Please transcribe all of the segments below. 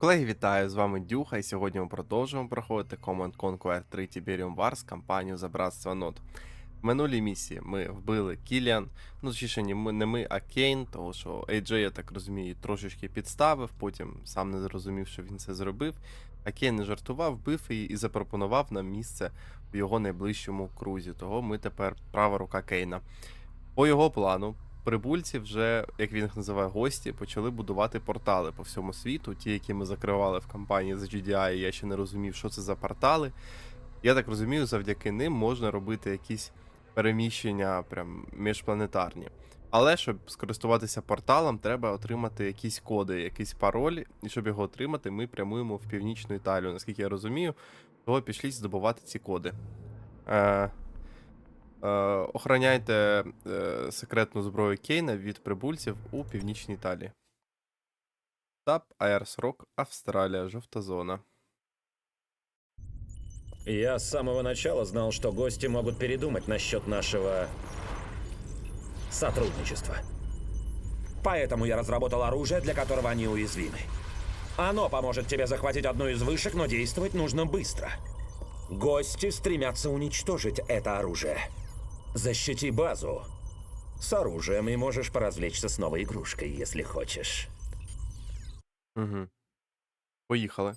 Колеги, вітаю! З вами Дюха, і сьогодні ми продовжуємо проходити Command Conquer 3 Tiberium Wars кампанію за братство Нот. В минулій місії ми вбили Кіліан, ну точніше, не ми, а Кейн, тому що AJ, я так розумію, трошечки підставив, потім сам не зрозумів, що він це зробив. А Кейн не жартував, вбив її і запропонував нам місце в його найближчому крузі. Того ми тепер права рука Кейна. По його плану, прибульці вже, як він їх називає, гості, почали будувати портали по всьому світу. Ті, які ми закривали в кампанії за GDI, я ще не розумів, що це за портали. Я так розумію, завдяки ним можна робити якісь переміщення прям міжпланетарні. Але щоб скористуватися порталом, треба отримати якісь коди, якийсь пароль, і щоб його отримати, ми прямуємо в північну Італію. Наскільки я розумію, того пішліть здобувати ці коди. Е, охороняйте е, секретну зброю Кейна від прибульців у північній Італії. ТАП, Айрс Рок, Австралія, жовта зона. Я с самого начала знал, что гости могут передумать насчет нашего сотрудничества. Поэтому я разработал оружие, для которого они уязвимы. Оно поможет тебе захватить одну из вышек, но действовать нужно быстро. Гости стремятся уничтожить это оружие. Защити базу. С оружием и можешь поразвлечься с новой игрушкой, если хочешь. Угу. Поїхали.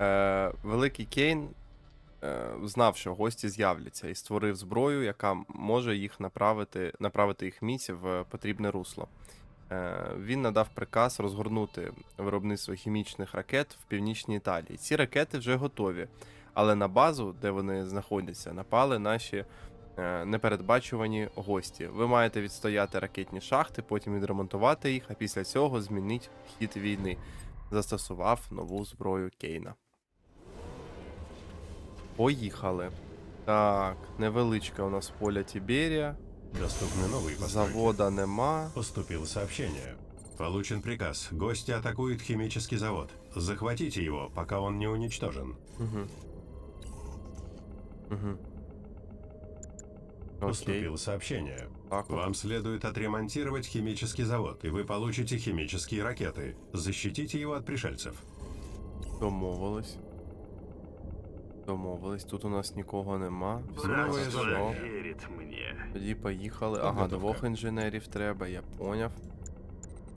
Е, Великий Кейн е, знав, що гості з'являться, і створив зброю, яка може їх направити, направити їх місць в потрібне русло. Е, він надав приказ розгорнути виробництво хімічних ракет в північній Італії. Ці ракети вже готові, але на базу, де вони знаходяться, напали наші непередбачувані гості. Ви маєте відстояти ракетні шахти, потім відремонтувати їх, а після цього змінить хід війни. Застосував нову зброю Кейна. Поїхали. Так, невеличке у нас поле Тіберія. Доступны новые постройки. Завода нема. Поступило сообщение. Получен приказ. Гости атакуют химический завод. Захватите его, пока он не уничтожен. Угу. Угу. Окей. Поступило сообщение. Так вот. Вам следует отремонтировать химический завод, и вы получите химические ракеты. Защитите его от пришельцев. Домовились. Домовились. Тут у нас нікого нема. Все, Новое хорошо. задание. верит мне. Тоді поїхали. Ага, Підготовка. двох інженерів треба, я поняв.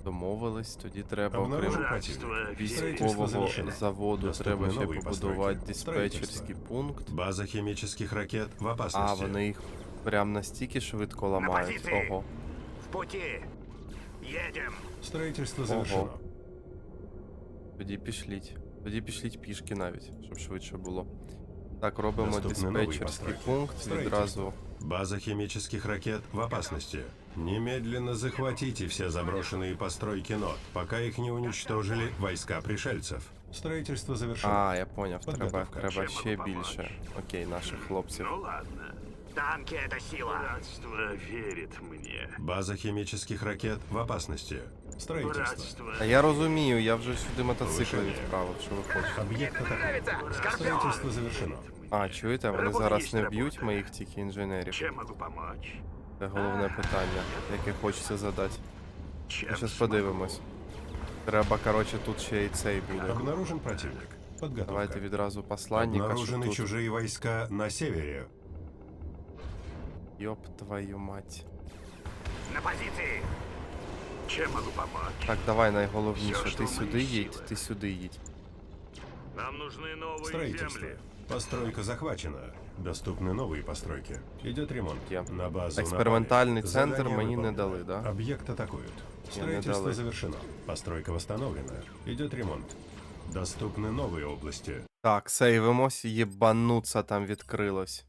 Домовились, тоді треба Обнаружен окрім Братство противник. верит. Строительство військового завершено. заводу Доступны треба ще новые побудувати постройки. диспетчерський пункт. База химических ракет в А, опасности. вони їх прям настільки швидко ламають. позиції. Ого. В пути. Едем. Строительство Ого. завершено. Тоді пішліть. Тоді пішліть пішки навіть, щоб швидше було. Так, робимо Доступні нові диспетчерський постройки. пункт Строїтельство. відразу. База химических ракет в опасности. Немедленно захватите все заброшенные постройки НОТ, пока их не уничтожили войска пришельцев. Строительство завершено. А, я поняв, треба, Підготовка. треба Чим ще можу більше. помочь? Окей, наших хлопців. Ну ладно. Танки это сила. Братство верит мне. База химических ракет в опасности. Строительство. Братство. А я розумію, я вже сюди мотоцикли Повишення. відправив, що ви хочете. Объект атакуют. Строительство завершено. А, чуєте, вони Робота зараз їсть не робота. б'ють моїх тільки інженерів. Чем могу помочь? Це головне питання, яке хочеться задати. Чем Зараз смогу? подивимось. Треба, коротше, тут ще й цей буде. Обнаружен противник. Подготовка. Давайте відразу посланника, що Обнаружены тут. чужие войска на севере. Йоп твою мать. На позиции. Чем могу помочь? Так, давай найголовніше. Всё, Ти що в сюди моїй їдь, силі. ти сюди їдь. Нам нужны новые Строительство. земли. Постройка захвачена. Доступны новые постройки. Идет ремонт. Я. На базу Експериментальний напали. центр Задание мені не выполнено. дали, да? Объект атакуют. Не Строительство дали. завершено. Постройка восстановлена. Идет ремонт. Доступны новые области. Так, сейвимось, єбануться там відкрилось.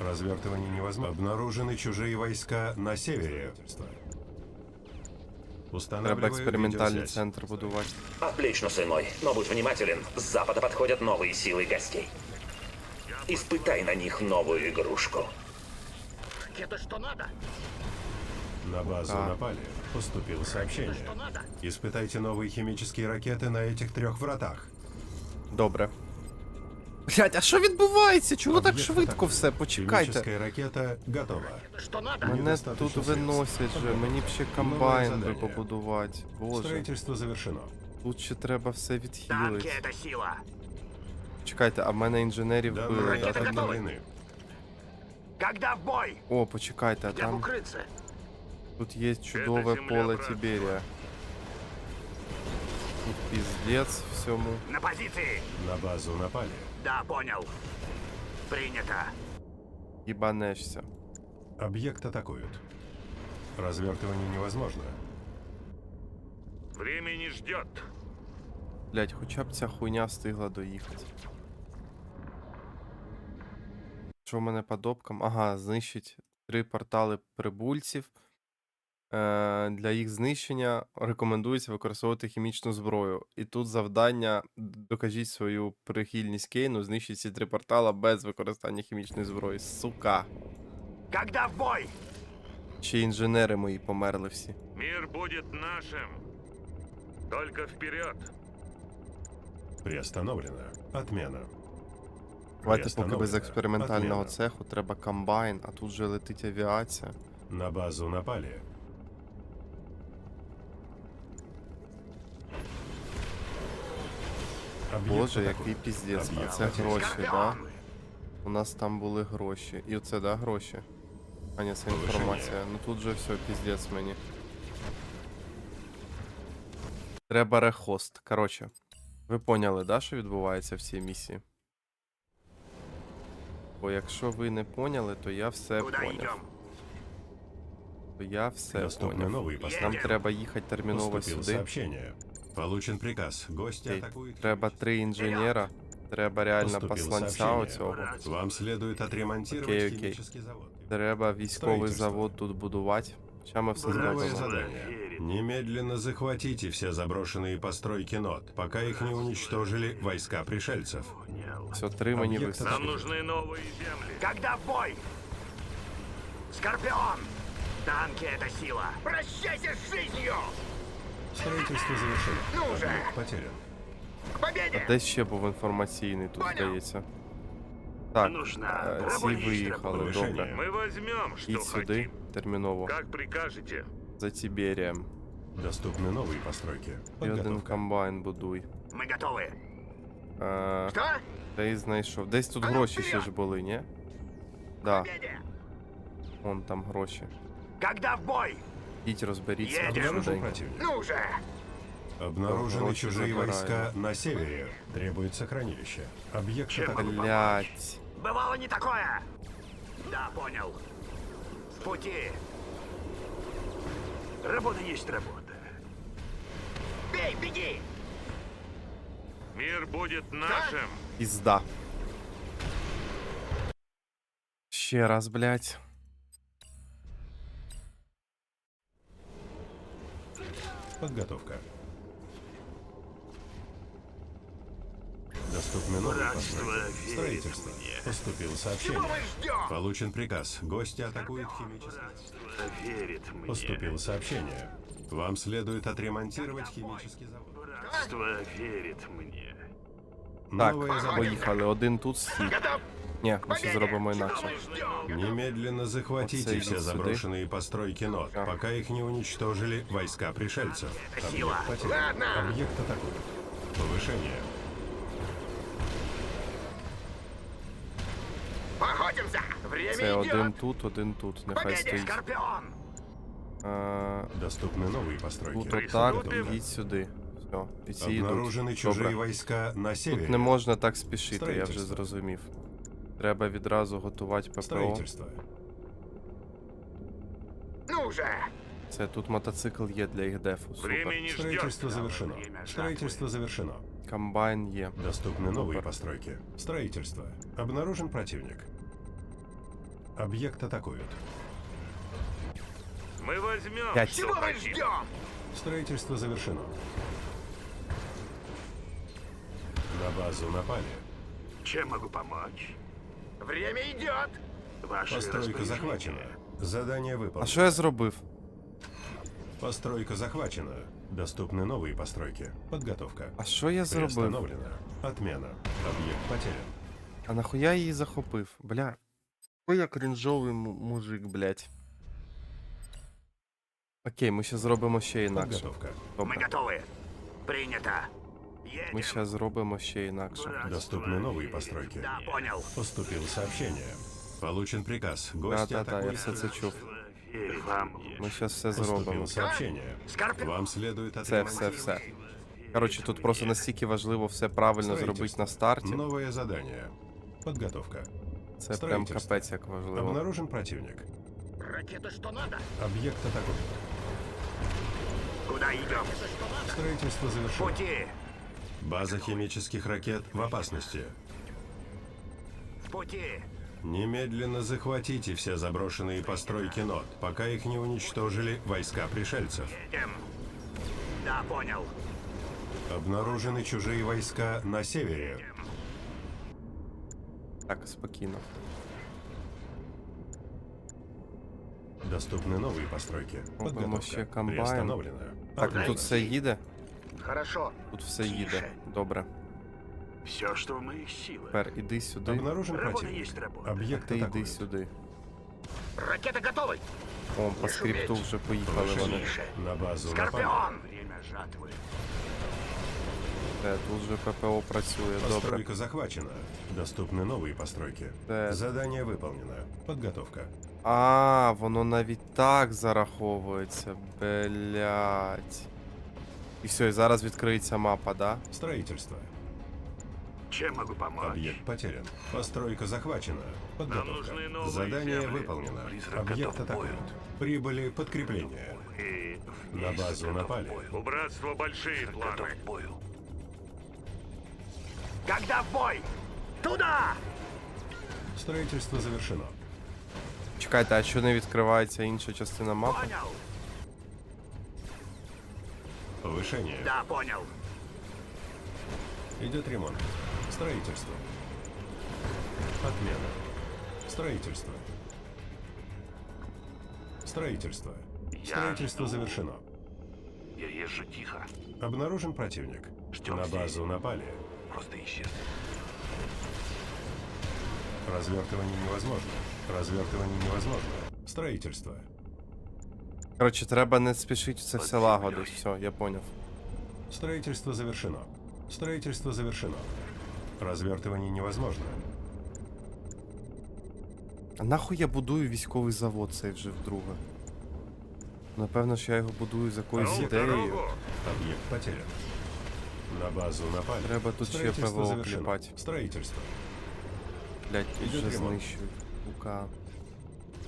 Развертывание невозможно. Обнаружены чужие войска на севере. Треба видеосвязь. центр будувати. Отлично, сын мой. Но будь внимателен. С запада подходят новые силы гостей. Испытай на них новую игрушку. Это что надо? На базу Пока. напали. Поступило сообщение. Что надо? Испытайте новые химические ракеты на этих трех вратах. Добре. Блять, а що відбувається? Чого так Об'єкт швидко атакує. все? Почекайте. Химическая ракета готова. Мене Недостаточно тут средств. виносять же, мені б ще Нове комбайн би завдання. побудувати. Боже, Строительство завершено. тут ще треба все Танки відхилити. это сила. Чекайте, а в мене інженерів Данные вбили, да? ракеты ракеты там? готовы. обновлены. Когда в бой? О, почекайте, а Где там укрыться? тут є чудове земля поле братства. Тіберія. Тут піздець всьому. На позиции. На базу напали. Да, понял. Принято. Їбанешся. Объект атакуют. Развертывание невозможно. Время не ждет. Блять, хоча б ця хуйня встигла доїхати. Що в мене по допкам? Ага, знищить три портали прибульців. Е, для їх знищення рекомендується використовувати хімічну зброю. І тут завдання докажіть свою прихильність Кейну, знищить ці три портала без використання хімічної зброї. Сука. Когда в бой? Ще інженери мої померли всі. Мир будет нашим. Только вперед. Приостановлено. Отмена. Давайте поки без Приостановлено. експериментального Отмена. цеху треба комбайн, а тут же летить авіація. На базу напали. Боже, який піздець. А це гроші, да? У нас там були гроші. І оце, да, гроші? А ні, це інформація. Ну тут же все, піздець мені. Треба рехост. Коротше, ви поняли, да, що відбувається в цій місії? Бо якщо ви не поняли, то я все Куда поняв. То я все Доступны поняв. Нам треба їхати терміново сюди. Получен приказ. Гости Окей. атакуют. Треба три інженера. Треба реально Поступило посланця сообщение. оцього. Вам следует отремонтировать Окей, окей. химический завод. Треба військовий Строїтельство. завод тут будувати. Ща ми все Новое зробимо. задание. Немедленно захватите все заброшенные постройки НОТ, пока их не уничтожили войска пришельцев. Все, три мені Об'єкт вистачить. Нам нужны новые земли. Когда в бой? Скорпион! Танки это сила. Прощайся с жизнью! Строительство завершено. Ну уже! Объект потерян. К победе! Десь ще був інформаційний тут, Поняв. здається. Так, Нужна е, ці рабоча виїхали, повишення. добре. Мы возьмем, что Ідь сюди, хотим. терміново, Как прикажете. за Тіберієм. Доступны новые постройки. І один Подготовка. комбайн будуй. Мы готовы. Е, Что? Десь знайшов. Десь тут А ну, гроші ще вперед! ж були, ні? Да, Победе! вон там гроші. Когда в бой? Ідь розберіться. Едем. Обнаружен швиденько. противник. Ну уже! Обнаружены Короче, чужие забираем. войска на севере. Требуется хранилище. Объект Чем атакуют. Блять. Бывало не такое! Да, понял. В пути. Работа есть работа. Бей, беги! Мир будет нашим. Пізда. Ще раз, блять. Подготовка. Доступны новые постройки. Строительство. мне. Поступило Чего сообщение. мы ждем? Получен приказ. Гости атакуют химический. Верит мне. Поступило сообщение. Вам следует отремонтировать химический завод. Братство верит мне. Так, поїхали. Один тут стій. Готов? Ні, ми ще зробимо Чего інакше. мы ждем? Немедленно захватите Вот все сойдут сюда. заброшенные постройки НОТ, А. пока их не уничтожили войска пришельцев. сила. Объект потерян. Ладно. Объект атакуют. Повышение. Охотимся! Время Це идет! один тут, один тут. Нехай Победе, стоїть. Скорпион! А, Е, Доступны новые постройки. Тут отак, Приступим. ідіть сюди. Все, і ці йдуть. Обнаружены чужие Добре. войска на севере. Тут не можна так спішити, я вже Строїтельство. зрозумів. Треба відразу готувати ППО. Строительство. Ну уже! Це тут мотоцикл є для їх дефу. Супер. Время не ждет. Строительство завершено. Время жатвы. Строительство завершено. Комбайн є. Доступны новые Супер. постройки. Строительство. Обнаружен противник. Объект атакуют. Мы возьмем, Пять. что Чего мы хотим. ждем? Строительство завершено. На базу напали. Чем могу помочь? Время идет! Ваше Постройка распоряжение. захвачена. Задание А выполнено. що я зробив? Постройка захвачена. Доступны новые постройки. Подготовка. А що я зробив? Приостановлено. Отмена. Объект потерян. А нахуя її захопив? Бля. Ой, я крінжовий му- мужик, блядь. Окей, ми ще зробимо ще інакше. Подготовка. Мы Добре. готовы. Принято. Едем. Ми ще зробимо ще інакше. Доступны новые постройки. Да, понял. Поступило сообщение. Получен приказ. Гости Да-да-да, я атакуют. все це чув. Верь вам. Ми ще все зробимо. Поступило сообщение. Скорпион. Вам следует Все, отремонтировать. все, все. Коротше, тут просто настільки важливо все правильно зробити на старті. Новое задание. Подготовка. Це прям строїтельство. капець як важливо. Обнаружен противник. Ракеты что надо? Объект атакует. Куда идем? Строительство завершено. Пути. База химических ракет в опасности. В пути. Немедленно захватите все заброшенные постройки НОТ, пока их не уничтожили войска пришельцев. Едем. Да, понял. Обнаружены чужие войска на севере. Так, спокійно. Доступны новые постройки. Подготовка. комбайн. Приостановлено. Так, ну тут їде. Хорошо. Тут все їде. Добре. Все, что в моих силах. Тепер іди сюди. Обнаружен Работа противник. есть работа. Объект Ти йди атакует. сюди. Ракеты готовы. О, по скрипту вже поїхали вони. Тише. На базу напали. Скорпион. Время жатвы. Все, тут вже ППО працює. Добре. Постройка захвачена. Доступны новые постройки. Да. Задание выполнено. Подготовка. А, воно навіть так зараховується. Блять. І все, і зараз відкриється мапа, да? Строительство. Чем могу помочь? Объект потерян. Постройка захвачена. Подготовка. нужны новые Задание земли. выполнено. Призрак Объект готов к бою. атакуют. Прибыли подкрепления. И На базу напали. У братства большие планы. к бою. Когда в бой? Туда! Строительство завершено. Чекайте, а що не відкривається інша частина мапи? Понял. Повышение. Да, понял. Идет ремонт. Строительство. Отмена. Строительство. Строительство. Я Строительство жду. завершено. Я езжу тихо. Обнаружен противник. Ждем На здесь. базу напали. Просто исчез. Развертывание невозможно. Развертывание невозможно. Строительство. Коротше, треба не спішити це все лагодить. Все, я поняв. Строительство завершено. Строительство завершено. Развертывание невозможно. А нахуй я будую військовий завод цей вже вдруге? Напевно, що я його будую з якоюсь ідеєю. Объект потерян. На базу напали. Треба тут ще ПВО клепать. Строительство. Блять, вже знищують. Лука.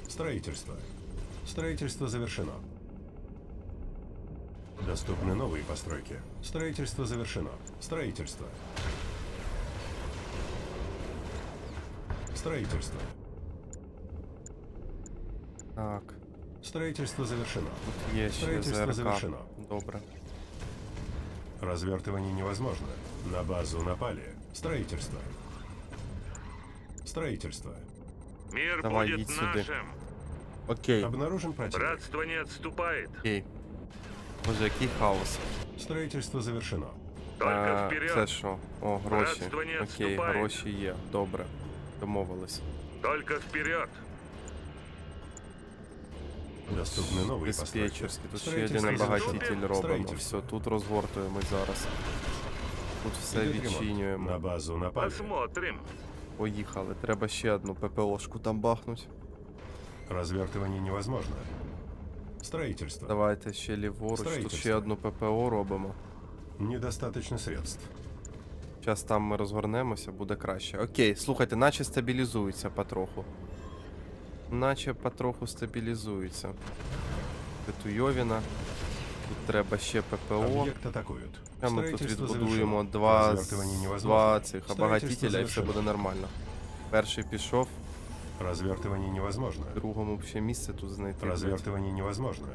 Строительство. Строительство завершено. Доступны новые постройки. Строительство завершено. Строительство. Строительство. Так, Строительство завершено. тут ще Строительство ЗРК. завершено. Добре. Развертывание невозможно. На базу напали. Строительство. Строительство. Мир Давай, будет сюда. Окей, Обнаружен противник. Братство не отступает. окей. Боже, який хаос. Строительство завершено. Только А, вперед. Це що? О, гроші. Братство не Окей, відступає. гроші є. Добре. Домовились. Только вперед. Доступны новые постройки. Диспетчерський. Тут ще Строительство один завершено. робимо. Строительство. Все, тут розгортуємось зараз. Тут все Идет ремонт. На відчинюємо. базу напали. Посмотрим. Поїхали. Треба ще одну ППОшку там бахнуть. Развертывание невозможно. Строительство. Давайте ще ліворуч. Тут ще Строїтельство. одну ППО робимо. Недостаточно средств. Зараз там ми розгорнемося, буде краще. Окей, слухайте, наче стабілізується потроху. Наче потроху стабілізується. Петуйовіна. Тут треба ще ППО. Объект атакуют. А ми тут Строительство відбудуємо завершено. два, Развертывание з- невозможно. два цих Строительство обагатителя і все завершено. буде нормально. Перший пішов, Развертывание невозможно. другому ще місце тут знайти. блядь. Развертывание невозможно.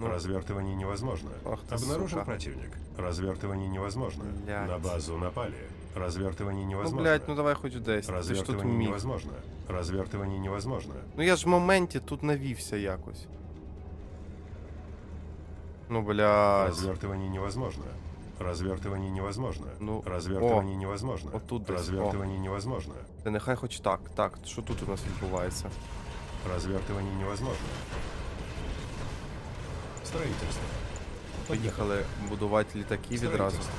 Ну. Развертывание невозможно. Ах ты, Обнаружен сука. противник. Развертывание невозможно. Блядь. На базу напали. Развертывание Ну, невозможно. блядь, ну давай хоч десь. Ти ж тут Развертывание міг. невозможно. Развертывание невозможно. Ну я ж в моменті тут навівся якось. Ну, блядь. Развертывание невозможно. Развертывание невозможно. Ну, Развертывание о, невозможно. вот тут десь, Развертывание невозможно. Та нехай хоч так. Так, що тут у нас відбувається? Развертывание невозможно. Строительство. Поїхали будувати літаки відразу. Строительство.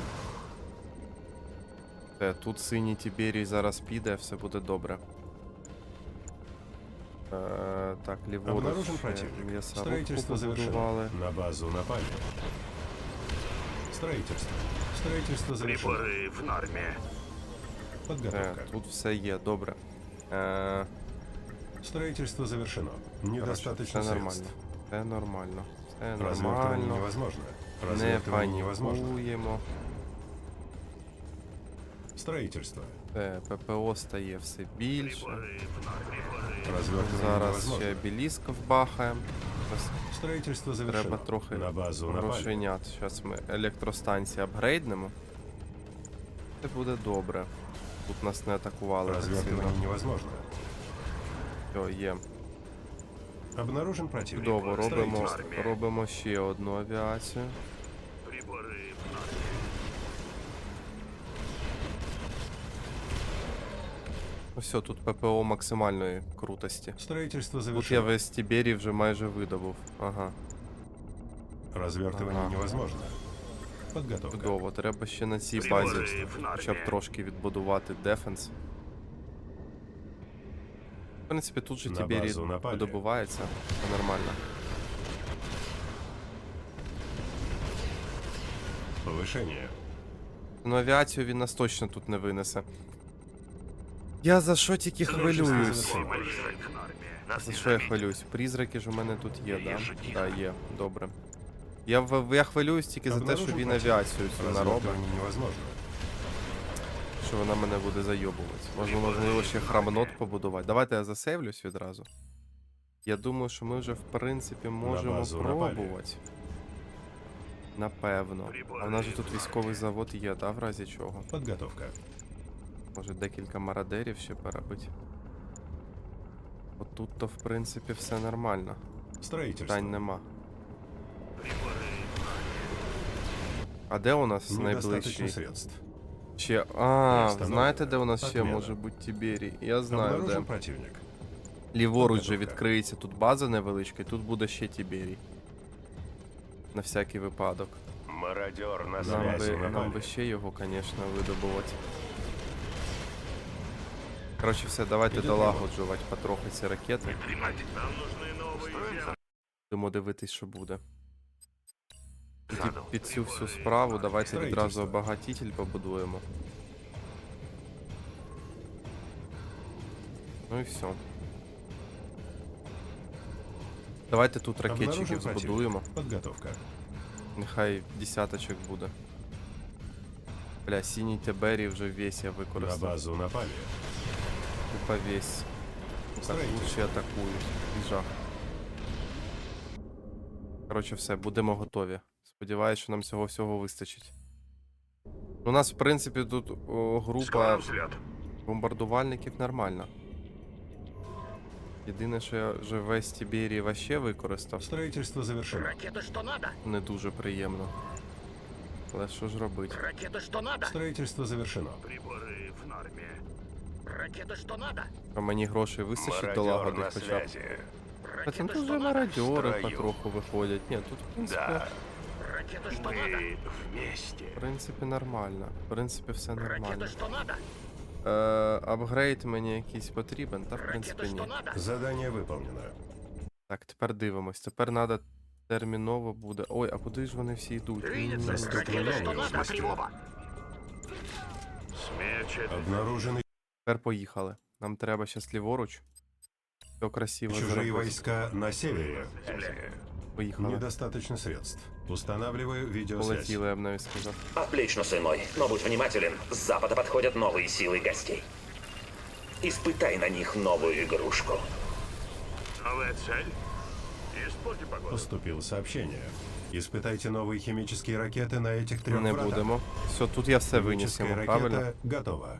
Е, Тут синій Тіберій зараз піде, все буде добре. Е, так, ліворуч. Обнаружен е, противник. м'ясорубку Строительство завершено. побудували. На базу напали. Строительство. Строительство завершено. Приборы в норме. Е, Подготовка. тут все є, добре. Е, Строительство завершено. коротше, Недостаточно все нормально. средств. Все нормально. Все Развертывание нормально. невозможно. Не Развертывание невозможно. панікуємо. Строительство. Е, ППО стає все більше. Развертывание Зараз ще невозможно. білісков бахаємо. Зараз Строительство завершено. Треба трохи На базу напали. Зараз ми електростанції апгрейднемо. Це буде добре. Тут нас не атакували так сильно. Невозможно. Все, є. Обнаружен противник. Чудово, робимо, Строительство. робимо ще одну авіацію. Ну все, тут ППО максимальної крутості. Строительство Тут я завершено. весь Тібері вже майже видобув. Ага, Развертывание Ага. невозможно. Подготовка. чудово. Треба ще на цій базі в нормі. хоча б трошки відбудувати дефенс. В принципі, тут же На Тібері базу напали. добувається. Це нормально. Повышение. Ну, авіацію він нас точно тут не винесе. Я за що тільки хвилююсь? За що я хвилююсь? Призраки ж у мене тут є, да? Да, є, добре. Я, в- я хвилююсь тільки за те, що він авіацію цю наробить, що вона мене буде зайобувати. Можливо, можливо, ще храмнот побудувати. Давайте я засейвлюсь відразу. Я думаю, що ми вже в принципі можемо пробувати. Напевно. А в нас же тут військовий завод є, да, в разі чого. Подготовка. Може декілька марадерів ще перебити. Отут то, в принципі, все нормально. Питань нема. А де у нас найближчий? средств. Ще. А, знаєте, де у нас ще може бути Тіберій? Я знаю, де. Противник. Ліворуч же відкриється тут база невеличка, і тут буде ще Тіберій. На всякий випадок. Мародер на Нам би, нам би ще його, звісно, видобувати. Коротше, все, давайте долагоджувати потрохи ці ракети. Будемо дивитись, що буде. Тоді під цю всю справу давайте відразу обагатитель побудуємо. Ну і все. Давайте тут ракетчиків збудуємо. Подготовка. Нехай десяточок буде. Бля, синій Тиберій вже весь я На базу напали Тупо весь. Так Строїтельство. лучше атакують. І жах. Коротше, все, будемо готові. Сподіваюсь, що нам цього всього вистачить. У нас, в принципі, тут о, група Скоро взлет. бомбардувальників нормальна. Єдине, що я вже весь Тіберій вообще використав, Строительство завершено. Ракеты что надо? не дуже приємно. Але що ж робити? Ракеты что надо? Строительство завершено. Приборы в норме. Ракеты что надо? Про мені грошей вистачить долагодити хоча б. Потім Ракеты тут что вже надо? мародьори потроху виходять. Ні, тут, в принципі, Ракеты что надо? Мы вместе. в принципі, нормально. В принципі, все нормально. Ракеты что надо? Е, апгрейд мені якийсь потрібен, та в принципі Ракеты ні. что надо? Задание выполнено. Так, тепер дивимось. Тепер треба терміново буде. Ой, а куди ж вони всі йдуть? Двинется. М, Ракеты что надо? Смысле? Тревога! Смечет. Обнаружены Тепер поїхали. Нам треба щас ліворуч. Все красиво чужие зробити. войска на севере. Поїхали. Недостаточно средств. Устанавливаю видеосвязь. Полетіли, я б навіть сказав. Отлично, сын мой. Но будь внимателен. С запада подходят новые силы гостей. Испытай на них новую игрушку. Новая цель. Испорти погоду. Поступило сообщение. Испытайте новые химические ракеты на этих трех Не вратах. будемо. Все, тут я все виніс Химическая йому, ракета правильно? готова.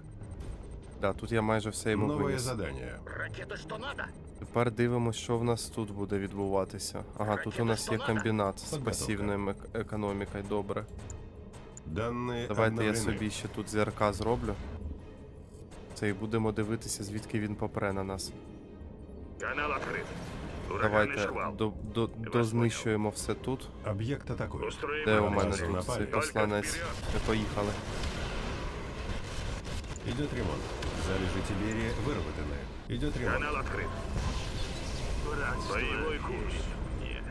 Да, тут я майже все йому Новое виніс. задание. Ракеты что надо? Тепер дивимось, що в нас тут буде відбуватися. Ага, тут у нас є комбінат з Підготовка. пасивною ек- економікою, добре. Данные Давайте я обновлены. собі ще тут зірка зроблю. Це і будемо дивитися, звідки він попре на нас. Канал открыт. Ураганный Давайте шквал. до, до, дознищуємо все тут. Объект атакуют. Устроим Де у атаку. мене Базу тут напали. цей Только посланець? вперед. Ми поїхали. Идет ремонт. Залежи Тиберия выработаны. Идет ремонт. Канал открыт. Боевой курс. Нет.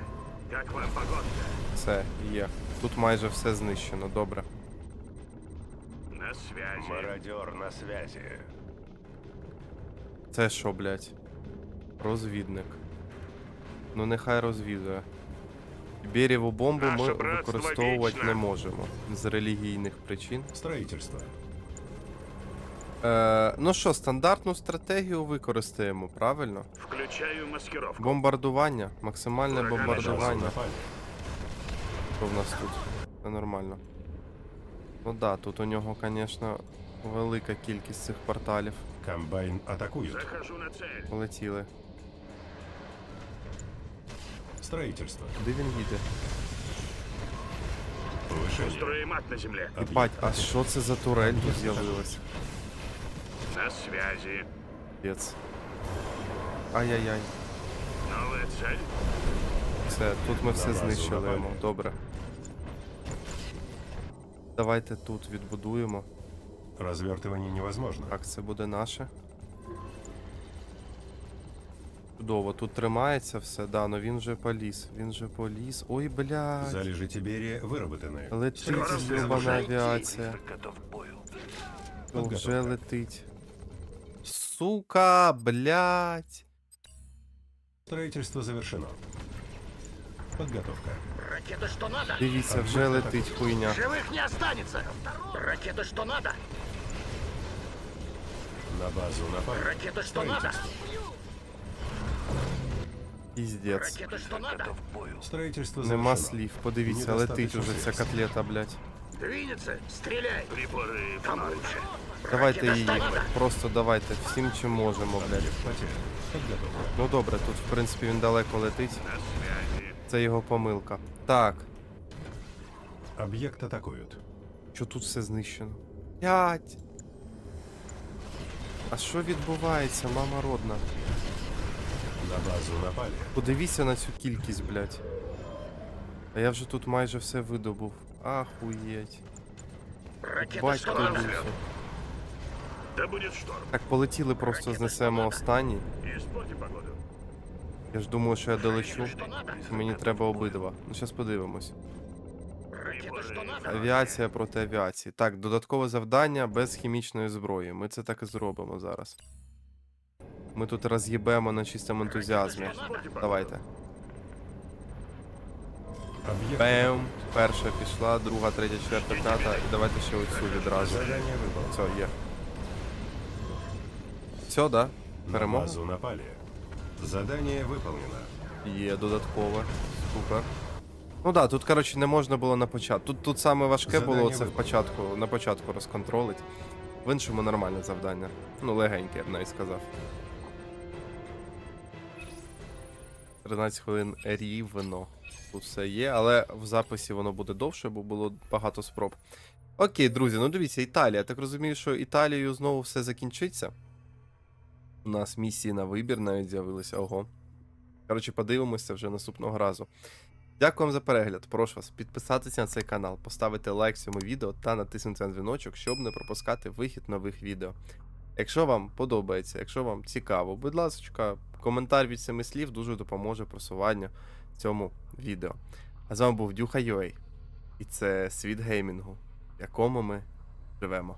Как вам погодка? Все, є. Тут майже все знищено, добре. На связи. Мародер на связи. Це що, блядь? Розвідник. Ну нехай розвідує. Беріву бомбу Наше ми братство використовувати вічне. не можемо з релігійних причин. Строительство. Е, ну що, стандартну стратегію використаємо, правильно? Включаю маскировку. Бомбардування, максимальне Ураганний бомбардування. Що в нас тут? Це нормально. Ну да, тут у нього, звісно, велика кількість цих порталів. Комбайн атакуют. Захожу на цель. Полетіли. Строительство. Куди він їде? Повышение. Устроим на земле. Бать, а що це за турель тут з'явилась? На связи. Пец. Ай-яй-яй. Новая цель. Все, тут ми все На базу знищили напали. йому. Добре. Давайте тут відбудуємо. Развертывание невозможно. Так, це буде наше. Чудово, тут тримається все, да, но він же поліз. Він же поліз. Ой, блядь. Залежи Тиберия выработаны. Летить Строительство зйобана завершено. авіація. Готов к бою. О, Вже Подготовка. летить. Сука, блядь. Строительство завершено. Подготовка. Ракеты что надо? Дивіться, вже летить хуйня. Живых не останется. Ракеты что надо? На базу напали. Ракеты что надо? Піздець. Ракеты что надо? В бою. Строительство Нема завершено. слів. Подивіться, Недостаточно летить уже ця средств. котлета, блядь. Двинется, стреляй. Приборы Там фонарь. лучше. Давайте Ракеты її. что надо? Просто давайте всім, чим можемо, блядь. Объект потерян. Подготовка. Ну добре, тут в принципі він далеко летить. На связи. Це його помилка. Так, Объект атакуют. що тут все знищено? П'ять. А що відбувається, мама родна? На базу напали. Подивіться на цю кількість, блядь. А я вже тут майже все видобув. Ахуєть. Ракеты Да будет шторм. Так, полетіли, просто знесемо останній. Испорти погоду. Я ж думаю, що я долечу. Что надо? Мені треба обидва. Ну, зараз подивимось. Ракеты что надо? Авіація проти авіації. Так, додаткове завдання без хімічної зброї. Ми це так і зробимо зараз. Ми тут роз'їбемо на чистому ентузіазмі. Давайте. Объект Бем. Перша пішла, друга, третя, четверта, п'ята. І давайте ще оцю відразу. Задание выполнено. Все, є. Все, да? На Перемога? базу напали. Задание выполнено. Є додаткове. Супер. Ну да, тут, коротше, не можна було на початку. Тут, тут саме важке Завдання було це в початку, на початку розконтролить. В іншому нормальне завдання. Ну, легеньке, я б навіть сказав. 13 хвилин рівно. Тут все є, але в записі воно буде довше, бо було багато спроб. Окей, друзі, ну дивіться, Італія. Так розумію, що Італією знову все закінчиться. У нас місії на вибір навіть з'явилися. Ого. Коротше, подивимося вже наступного разу. Дякую вам за перегляд. Прошу вас підписатися на цей канал, поставити лайк цьому відео та натиснути на дзвіночок, щоб не пропускати вихід нових відео. Якщо вам подобається, якщо вам цікаво, будь ласка, коментар від семи слів дуже допоможе просуванню цьому відео. А з вами був Дюха Йой, і це світ геймінгу, в якому ми живемо.